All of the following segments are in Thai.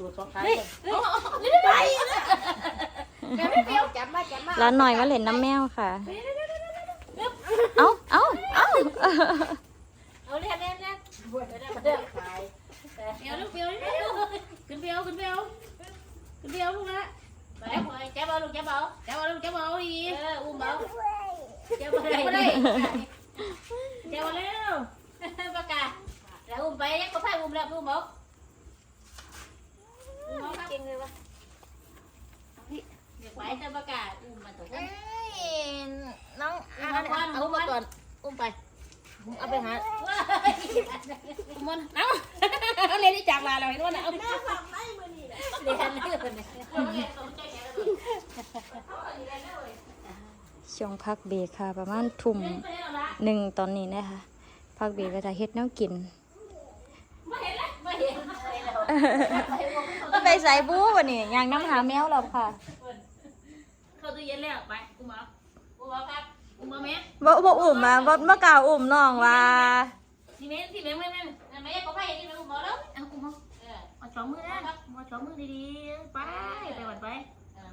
ตัวสองขานี่นี่ไปแกไม่เปรี้ยวจับมาจับมาร้านหน่อยมาเล่นน้ำแมวค่ะ เอ้าเอ้าเอ้าเอาเรียนเรียนเรียนเดี๋ยวได้มาเดินขายเปรี้ยวลูกเปรี้ยวเปรี้ยวขึ้นเปรี้ยวขึ้นเปรี้ยวขึ้นเปรี้ยวลูกนะไปจับเอาลูกจับเอาจับเอาลูกจับเอาดีเอออุ้มเอาจับเอาได้จับเอาได้จับเอาเร็วปากกาแล้วอุ้มไปยังก็พายอุ้มแล้วอุ้มเอาอุ้ม เอาครับเก่งเลยวะเดี๋ยวไปเจ้าปากกาอุ้มมาตัวนั้น น้องเอาเอาเอามาก่อนอุ้มไปเอาไปหาอุ้มมันเอาเอาเรียนที่จากลาเราเห็นว่าเอาแม่ฟังไม่มือนี่เรียนเรื่องเนี่ยช่วงพักเบรกค่ะ ประมาณทุ่มหนึ่งตอนนี้นะคะพักเบรกก็จะเฮ็ดแนวกิน ไม่เห็นแล้วไม่เห็นแล้วก็ไปใส่บู๊วันนี้ยังน้ำหาแมวแล้วค่ะเข้าตู้เย็นแล้วไปอุ้มเอาอุ้มเอาครับอุ้มเอาแม่บ่บ่อุ่มมาบ่บ่กล้าอุ่มน้องว่าที่แม่ที่แม่แม่แม่แม่ก็ไปที่แม่อุ้มเอาแล้วเอาอุ้มเอาเออเอาสองมือนะเอาสองมือดีๆไปไปหวัดไป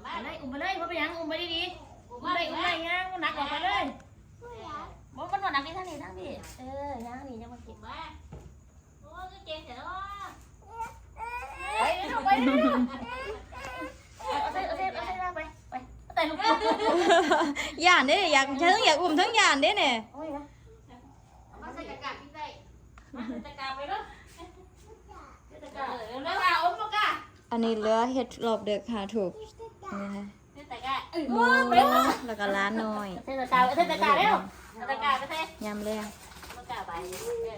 ไปเลยอุ้มไปเลยว่าไปยังอุ้มไปดีๆอุ้มไปอุ้มไปยังหนักออกไปเลยบ่มันหนักนี่ทั้งนี้ทั้งนี้เออยังนี่ยังมาเก็บมาโอ้ยเก่งเถอะไปเลยไปเลยเอาเส้นเอาเส้นเอาเส้นไปไปแต่ลูก ย่านเด้อยากทั้งอยากอุ่มทั้งย่านเด้เนี่ยโอ้ยนะมาใส่กระกาที่ใส่มาใส่กระกาไปเนาะกระกาเร็วๆอะอมปากกาอันนี้เหลือเฮ็ดรอบเด็กหาถูกนี่นะคะใส่กระกาหมูแล้วก็ร้านน้อยใส่กระกาใส่กระกาเร็วกระกาไปใส่ยำแรงกระกาไป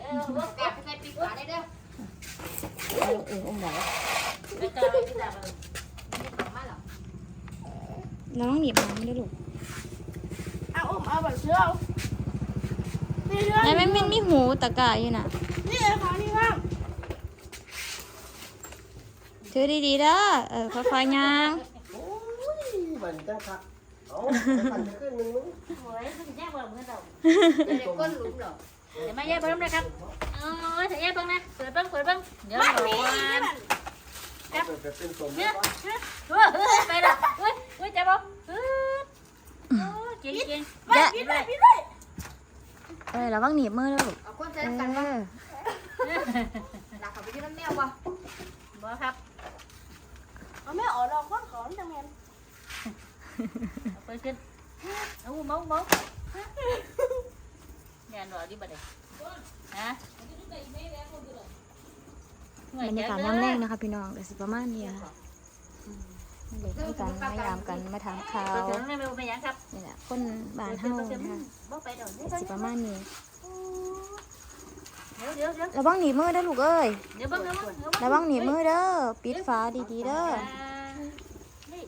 เออกระกาไปใส่ปีกขาได้เด้อเอาอุ่มอุ่มไหนกระกาไปใส่ไปมาหรอน้องหนีบน้ำด้วยลูก เอาอุ้มเอาแบบเชื่อนี่เรื่องไมันมันมีหูตะกร้าอยู่น่ะ นี่เลยค่ะนี่ว่างถือดีๆเด้อเออค่อยๆย่างโอ้ยมันจังคักเอาไปปั่นจะขึ้นหนึ่งมึงโอ้ยแย่เบิ่งเหมือนเราเดี๋ยวก้นหลุมเดี๋ยวมาแย่เบิ่งเลยครับเออแย่เบิ่งนะเปิดเบิ่งเปิดเบิ่งเดี๋ยวรอเปิดเป็นสมเนี่ยเฮ้ยไปละเฮ้ยเฮ้ยจับเอาเฮ้ย เก่งเก่งแยะพี่เลยพี่เลยเออระวังหนีบมือลูกเอาคนเอใส่กันอหนักเขาไปที่น้ำแมวบ่บ่ครับเอาแม่ออกลองก้อนขอนจังแมนเอาไปขึ้นเอาเมาเมาแย่หน่อยดิบัดนี้ฮะบรรยากาศน้ำแรงนะคะพี่น้องแต่สิประมาณนี้ค่ะ เด็กด้วยกันมายามกันมาถามข่าไปวถึงไม่ไปยังครับนี่แหละคนบ้านเฮานะคะบ่ไปดอกแต่สิประมาณนี้เดี๋ยวเดี๋ยวเดี๋ยวระวังหนีบมือเด้อลูกเอ้ยเดี๋ยวเบิ่งเดี๋ยวเบิ่งเดี๋ยวระวังหนีบมือเด้อปิดฝาดีๆเด้อนี่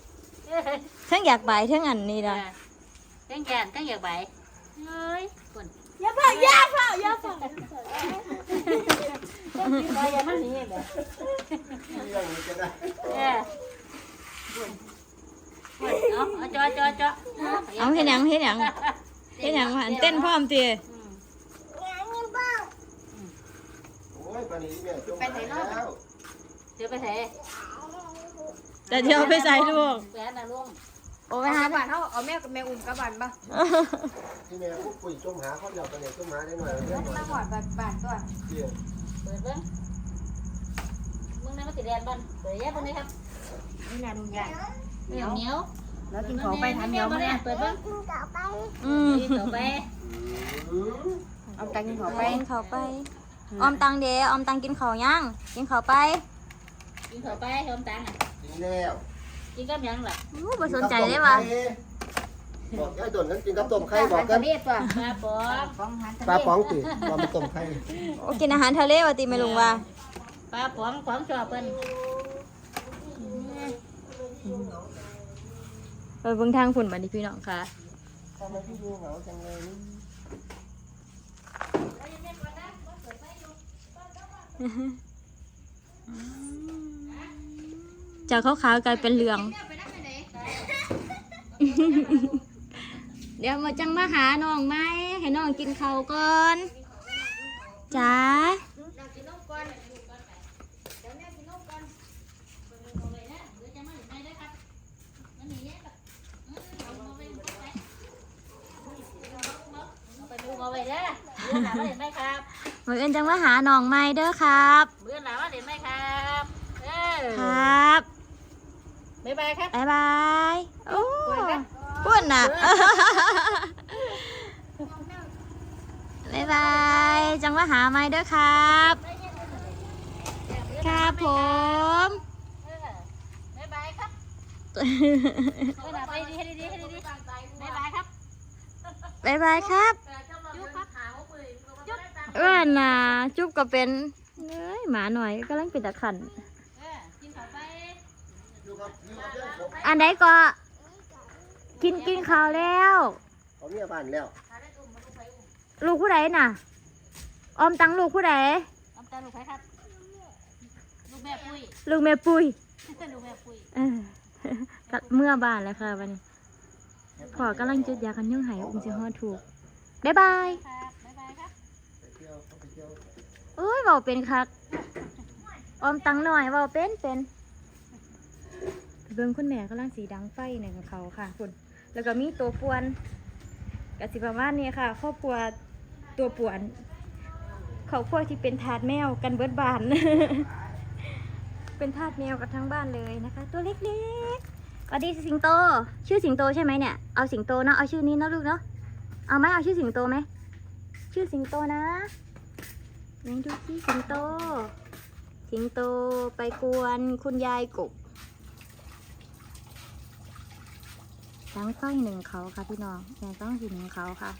ทั้งอยากบายทั้งอันนี้ละตั้งแกนตั้งอยากใบเฮ้ยคนอย่าเผาอย่าเผาอย่าเผาไปอย่ามันหนีแบบเรื่องนี้ก็ได้ เออเอาเอาจอจอจอเอาเฮ็ดหยังเฮ็ดหยังเฮ็ดหยังหันเต้นพร้อมติโอ้ยปานนี้แม่จมหายแล้วเดี๋ยวไปเถอะแต่เดี๋ยวไปใส่ลูกแหวนนะลุงโอ้ไปหาบ้านเขาเอาแม่กับแม่อุ้มกับบ้านปะที่แม่พวกปุ๋ยจมหาเขาเดี๋ยวไปเนี่ยจมหาได้หน่อยเรื่องหน่มาอยหอดบ้านบ้านตัวเดี๋ยวเปิดเบิ้งมึงนั่นมันติดแดนบ้านเปิดแยกตรงนี้ครับ นี่นาดูใหญ่เหนียวเหนียวแล้วกินของไปทานเดียวมาเนี่ยเปิดเบิ้งอืมกินต่อไปอืมเอาตังกินของไปไปกินข้าวไปออมตังเดออมตังกินข้าวยังกินข้าวไป กินต่อไปโยมตังอะกินแล้วกินกับยังล่ะอู้บ่สนใจเลยว่ะบอกยายต้นนั้นกินกับต้มไข่บอกกันเรียกตัวปลาปอมของหันปลาป๋องติบอกมันต้มไข่โอ้กินอาหารทะเลว่ะติแม่ลุงว่าปลาปอมของชอบเพิ่น ไปเบิ่งทางฝุ่นบัดนี้พี่น้องค่ะทำไมพี่ดูเหงาจังเลยนี่จากขาวๆกลายเป็นเหลือง เดี๋ยวมาจังมาหาน้องไหมให้น้องกินข้าวก่อนจ้า เบื่อหลาว่าเห็นไหมครับมืออื่นจังมาหาหนองใหม่เด้อครับเบื่อหลาว่าเห็นไหมครับเออครับบ๊ายบายครับบ๊ายบายโอ้พูดน่ะบ๊ายบายจังมาหาใหม่เด้อครับ ครับผมบ๊ายบายครับไปดีให้ดีให้ดีบ๊ายบายครับบายบายครับ เอ้อนน่ะจุ๊บก็เป็นเอ้ยหมาหน่อยก็ลังเป็นตะขันเออกินข้าวไปอยู่กับอยู่กับเรื่องผมอันไหนก็ กินกินข้าวแล้ว เขาเมียบ้านแล้วลูกผู้ใดน่ะ ออมตังลูกผู้ใดน้ำตาลูกใครครับ ลูกแม่ปุ้ย ลูกแม่ปุ้ย ลูกแม่ปุ้ยเออตัดเมื่อบ้านแล้วค่ะวันนี้พ่อกำลังจุดยากันยุ่งหายอุ้มจะฮอดถูก บ๊ายบาย โอ้ยเบาเป็นคักออมตังหน่อยเบาเป็นเป็นเบิ่งคุณแม่กำลังสีดังไฟในของเขาค่ะคุณแล้วก็มีตัวป่วนกสิประมาณนี้ค่ะ ครอบครัวตัวป่วนครอบครัวที่เป็นทาสแมวกันเบิดบาน เป็นทาสแมวกันทั้งบ้านเลยนะคะ ตัวเล็กๆสวัสดีสิงโต ชื่อสิงโตใช่ไหมเนี่ยเอาสิงโตเนาะเอาชื่อนี้เนาะลูกเนาะเอาไหมเอาชื่อสิงโตไหมชื่อสิงโตนะ ไหนดูสิสิงโต สิงโตไปกวนคุณยายกบตั้งไฟหนึ่งเขาค่ะพี่น้องแม่ต้องสีหนึ่งเขาค่ะ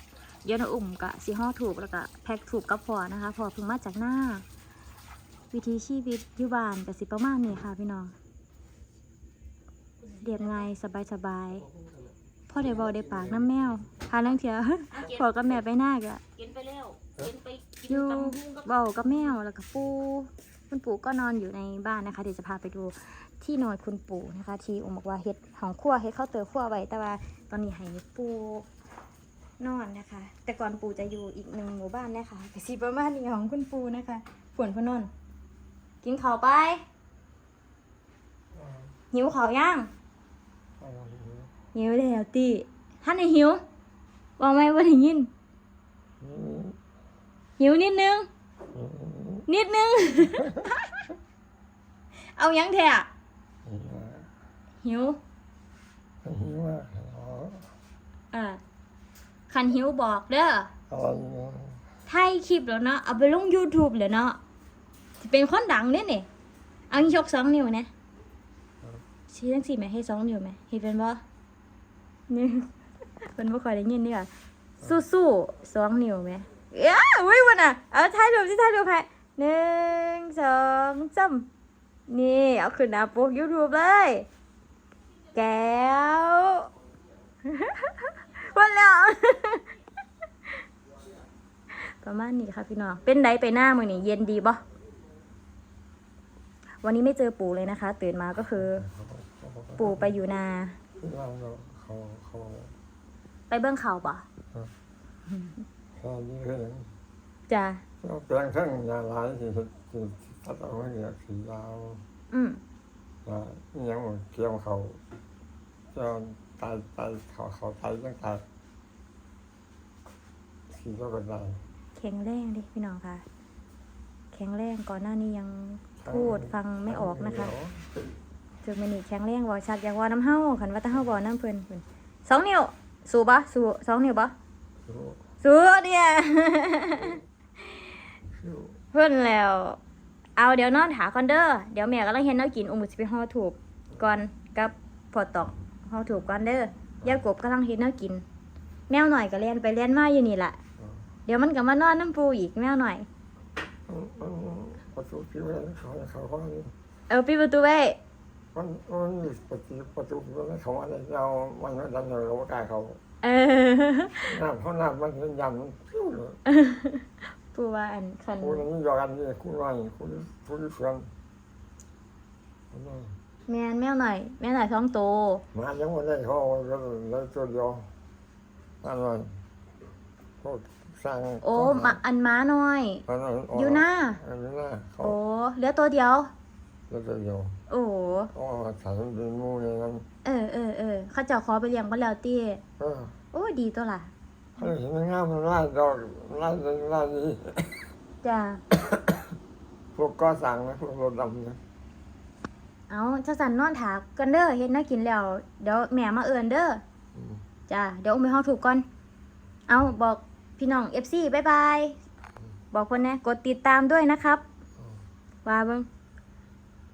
เดี๋ยวนอุ่มกะสีห่อถูกแล้วก็แพ็คถูกกับพอนะคะ พอเพิ่งมาจากหน้า วิธีชีวิตยู่บ้านกับสิประมาณนี้ค่ะพี่น้องเรียบง่ายสบายสบายพ่อได้บอได้ปากน้ำแมวพาลังเทียพอกับแม่ไปหน้ากะกินไปแล้วกินไปกิน อยู่ตำบุ้งกับเบากับแมวแล้วก็ปูคุณปู่ก็นอนอยู่ในบ้านนะคะเดี๋ยวจะพาไปดูที่นอนคุณปู่นะคะ ที่องค์บอกว่าเฮ็ดของขั้วเฮ็ดข้าวเตอขั้วไว้แต่ว่าตอนนี้ให้ปูนอนนะคะ แต่ก่อนปู่จะอยู่อีกหนึ่งหมู่บ้านนะคะไปสิประมาณนี้ของคุณปู่นะคะฝนพนนกินข้าวไปหิวข้าวยังหิวแล้วติท่านไหนหิวบอกไหมว่าได้ยิน หิวนิดนึง นิดนึง เอายังแท้อะหิวอ่าคันหิวบอกเด้อถ่ายคลิปแล้วเนาะ เอาไปลง YouTube แล้วเนาะจะเป็นคนดังเนี่ยนี่เอายกสองนิ้วนะชี้ทั้งสี่ไหมให้สองนิ้วไหมเห็นเป็นบ่นี่เป็นบ่ค่อยได้ยินเนี่ยสู้ๆสองนิ้วไหม เอ้ยอุ้ยวันน่ะเอาถ่ายรูปสิถ่ายรูปให้หนึ่งสองสามนี่เอาขึ้นหน้าปก YouTube เลย แก้ววันแล้วประมาณนี้ค่ะพี่น้อง เป็นไดไปหน้ามือนี่เย็นดีบ่วันนี้ไม่เจอปู่เลยนะคะ ตื่นมาก็คือ ปู่ไปอยู่นา เขาเขาไปเบื้องเขาบ่ เขานี่คือจ้ะเขาแปลงทั้งยาหลายที่สุดที่ตัดเอาไว้เนี่ยสียาวอืมนะยังหมดเกี่ยวเขาจะตายตายเขาเขาตายยังตายสีก็เป็นไรแข็งแรงดิพี่น้องค่ะ แข็งแรงก่อนหน้านี้ยังพูดฟังไม่ออกนะคะจนมันนี่แข็งแรงบอกชัดอยากว่าน้ำเห้าขันว่าแตาเห้าบอกน้ำเพิ่นเพิ่นสองนิ้ว สู้ปะสู้สองนิ้วปะ สู้สู้เนี่ยสู้เพิ่นแล้ว เอาเดี๋ยวนอนถาก่อนเด้อเดี๋ยวแม่กำลังเห็นน้ากินอุ้มสิไปห่อถูกก่อนกับพอตอกห่อถูกก่อนเด้อย่ากบกำลังเห็นน้ากิน แมวหน่อยก็เล่นไปเล่นมาอยู่นี่แหละเดี๋ยวมันก็มานอนน้ำปูอีกแมวหน่อยมันประตูที่ว่าเขาเขาเขาเออปิดประตูไว้มันมันประตูประตูที่เขาอะไรเรามันดันเรากายเขา เออน้ำเขาน้ำมันยันพิ้วเลยปูว่าอันคันคุณนี่ยอกันนี่คุณว่าคุณคุณเพื่อนแมนแมวหน่อย แมวหน่อยท้องโตมายังวันนี้เขาแล้วแล้วตัวเดียวอันนั้นเขาสร้างโอ้มาอันม้าหน่อยอันนั้นอยู่หน้าอันนี้นะเขาโอ้เหลือตัวเดียว แล้วตัวเดียวโอ้อ๋อสารเป็นมูนี่นั่นเออเออเออเขาเจ้าขอไปเลี้ยงบ่แล้วตี้เออโอ้ดีตัวล่ะเขาเห็นงามมันไล่ดอกไล่ไล่นี้จ้าพวกก่อสร้างนะพวกรถดำนะเอาเจ้าสันนอนถากันเด้อเฮ็ดน่ากินแล้วเดี๋ยวแม่มาเอิ้นเด้ออืมจ้าเดี๋ยวอุ้มไปห้องถูกก่อน เอาบอกพี่น้อง FC บ๊ายบาย บอกคนนะกดติดตามด้วยนะครับ ว่าเบิ่ง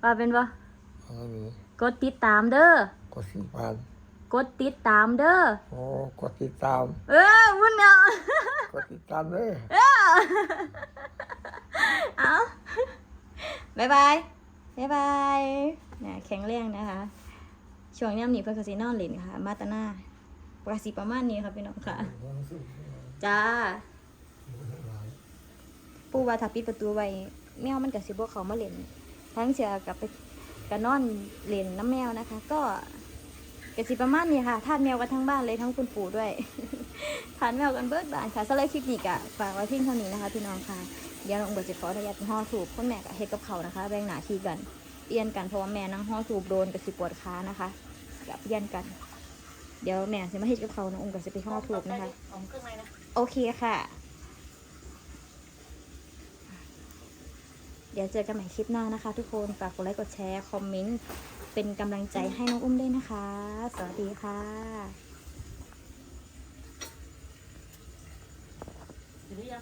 ว่าเป็นบ่อะไรนี้กดติดตามเด้อ กดสี่พันกดติดตามเด้อ โอ้กดติดตาม เออวุ่นเนาะกดติดตามเลยเอาบายบายบายบายนะแข็งแรงนะคะ ช่วงนี้มนี่เพื่อนกสินอนเล่นค่ะ มาตาหน้าปกติประมาณนี้ค่ะพี่น้องค่ะ จ้า ปูว่าถ้าปิดประตูไว้แมวมันกับสิบวเขามาเล่น ทั้งเสียกลับไปกับนอนเล่นน้ำแมวนะคะ ก็กสิประมาณนี้ค่ะทานแมวกันทั้งบ้านเลยทั้งคุณปู่ด้วยทานแมวกันเบิดบ้านค่ะสำหรับคลิปนี้กะฝากไว้เพียงเท่านี้นะคะพี่น้องค่ะเดี๋ยวน้องเบิร์ดจะขออนุญาตห่อถูกคุณแม่กับเฮ็ดกับเขาวนะคะ แบ่งหน้าที่กันเปลี่ยนกันเพราะว่าแม่นั่งห่อถูกโดนกับสิปวดขานะคะกับเปลี่ยนกัน เดี๋ยวแม่จะมาเฮ็ดกับเขาวน้ององค์ก็จะไปห่อถูกนะคะของเครื่องในนะโอเคค่ะ เดี๋ยวเจอกันใหม่คลิปหน้านะคะ ทุกคนฝากกดไลค์กดแชร์คอมเมนต์เป็นกำลังใจให้น้องอุ้มด้วยนะคะ สวัสดีค่ะ